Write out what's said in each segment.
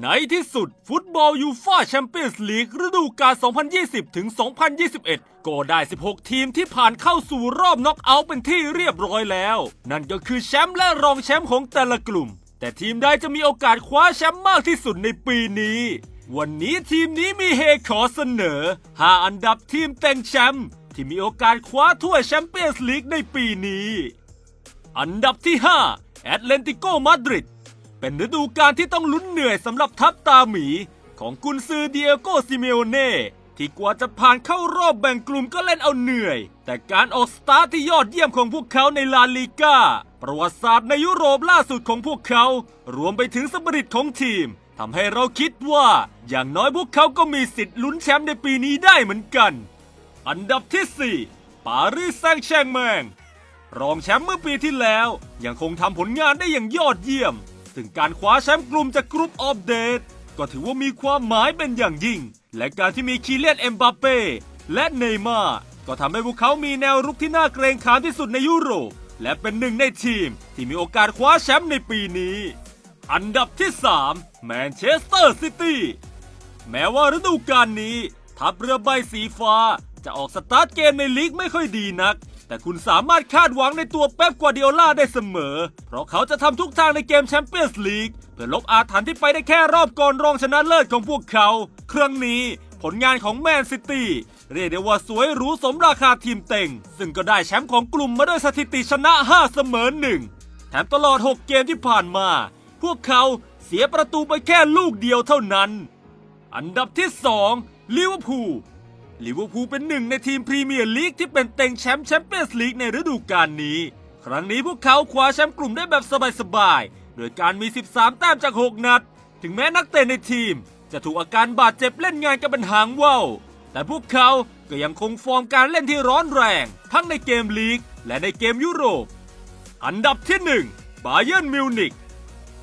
ในที่สุดฟุตบอลยูฟ่าแชมเปี้ยนส์ลีกฤดูกาล 2020 ถึง 2021 ก็ได้ 16 ทีมที่ผ่านเข้าสู่รอบน็อกเอาท์เป็นที่เรียบร้อยแล้ว นั่นก็คือแชมป์และรองแชมป์ของแต่ละกลุ่ม แต่ทีมใดจะมีโอกาสคว้าแชมป์มากที่สุดในปีนี้ วันนี้ทีมนี้มีเฮขอเสนอ 5 อันดับทีมเต็งแชมป์ที่มีโอกาสคว้าถ้วยแชมเปี้ยนส์ลีกในปีนี้ อันดับที่ 5 แอตเลติโกมาดริด เป็นฤดูกาลที่ต้องลุ้นเหนื่อยสำหรับทัพตาหมี ของกุนซือเดียโกซิเมโอเน่ที่กว่าจะผ่านเข้ารอบแบ่งกลุ่มก็เล่นเอาเหนื่อย แต่การออกสตาร์ทที่ยอดเยี่ยมของพวกเขาในลาลีกาประวัติศาสตร์ในยุโรปล่าสุดของพวกเขา รวมไปถึงสปริตของทีมทำให้เราคิดว่า อย่างน้อยพวกเขาก็มีสิทธิ์ลุ้นแชมป์ในปีนี้ได้เหมือนกัน อันดับที่ 4 ปารีสแซงต์แชร์แมงรองแชมป์เมื่อปีที่แล้ว ยังคงทำผลงานได้อย่างยอดเยี่ยม ซึ่งการคว้าแชมป์กลุ่มจากกรุ๊ปออฟเดตก็ถือว่ามีความหมายเป็นอย่างยิ่ง และการที่มีคีเลียนเอ็มบาเป้และเนย์ม่าร์ก็ทำให้พวกเขามีแนวรุกที่น่าเกรงขามที่สุดในยุโรป และเป็นหนึ่งในทีมที่มีโอกาสคว้าแชมป์ในปีนี้ อันดับที่ 3 แมนเชสเตอร์ซิตี้แม้ว่าฤดูกาลนี้ ทัพเรือใบสีฟ้าจะออกสตาร์ทเกมในลีกไม่ค่อยดีนัก แต่คุณสามารถคาดหวังในตัวเป๊ปกวาร์ดิโอลาได้เสมอ เพราะเขาจะทำทุกทางในเกมแชมเปี้ยนส์ลีกเพื่อลบอาถรรพ์ที่ไปได้แค่รอบก่อนรองชนะเลิศของพวกเขา ครั้งนี้ผลงานของแมนซิตี้เรียกได้ว่าสวยหรูสมราคาทีมเต็ง ซึ่งก็ได้แชมป์ของกลุ่มมาด้วยสถิติชนะ 5 เสมอ 1 แถมตลอด 6 เกมที่ผ่านมา พวกเขาเสียประตูไปแค่ลูกเดียวเท่านั้น อันดับที่ 2 ลิเวอร์พูล ลิเวอร์พูลเป็นหนึ่งในทีมพรีเมียร์ลีกที่เป็นเต็งแชมป์แชมเปี้ยนส์ลีกในฤดูกาลนี้ ครั้งนี้พวกเขาคว้าแชมป์กลุ่มได้แบบสบายๆ โดยการมี 13 แต้มจาก 6 นัด ถึงแม้นักเตะในทีม จะถูกอาการบาดเจ็บเล่นงานกันเป็นหางว่าวแต่พวกเขาก็ยังคงฟอร์มการเล่นที่ร้อนแรง ทั้งในเกมลีกและในเกมยุโรป อันดับที่ 1 บาเยิร์นมิวนิก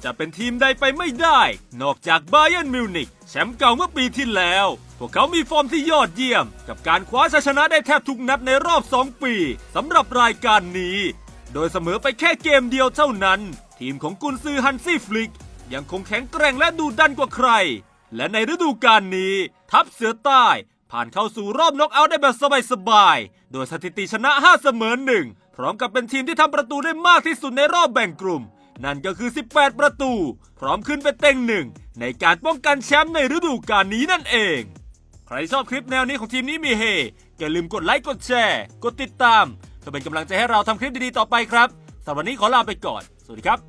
จะเป็นทีมใดไปไม่ได้ นอกจากบาเยิร์นมิวนิกแชมป์เก่าเมื่อปีที่แล้ว พวกเขามีฟอร์มที่ยอดเยี่ยม กับการคว้าชัยชนะได้แทบทุกนัดในรอบ 2 ปีสำหรับรายการนี้ โดยเสมอไปแค่เกมเดียวเท่านั้น ทีมของกุนซือฮันซี่ฟลิก ยังคงแข็งแกร่งและดูดันกว่าใคร และในฤดูกาลนี้ ทัพเสือใต้ ผ่านเข้าสู่รอบน็อกเอาท์ได้แบบสบายๆโดยสถิติชนะ 5 เสมอหนึ่งพร้อมกับเป็นทีมที่ทำประตูได้มากที่สุดในรอบแบ่งกลุ่ม นั่นก็คือ 18 ประตู พร้อมขึ้นเป็นเต็งหนึ่งในการป้องกันแชมป์ในฤดูกาลนี้นั่นเอง ใครชอบคลิปแนวนี้ของทีมนี้มีเฮอย่าลืมกดไลค์กดแชร์ กดติดตามเพื่อเป็นกำลังใจให้เราทำคลิปดีๆต่อไปครับสำหรับวันนี้ขอลาไปก่อน สวัสดีครับ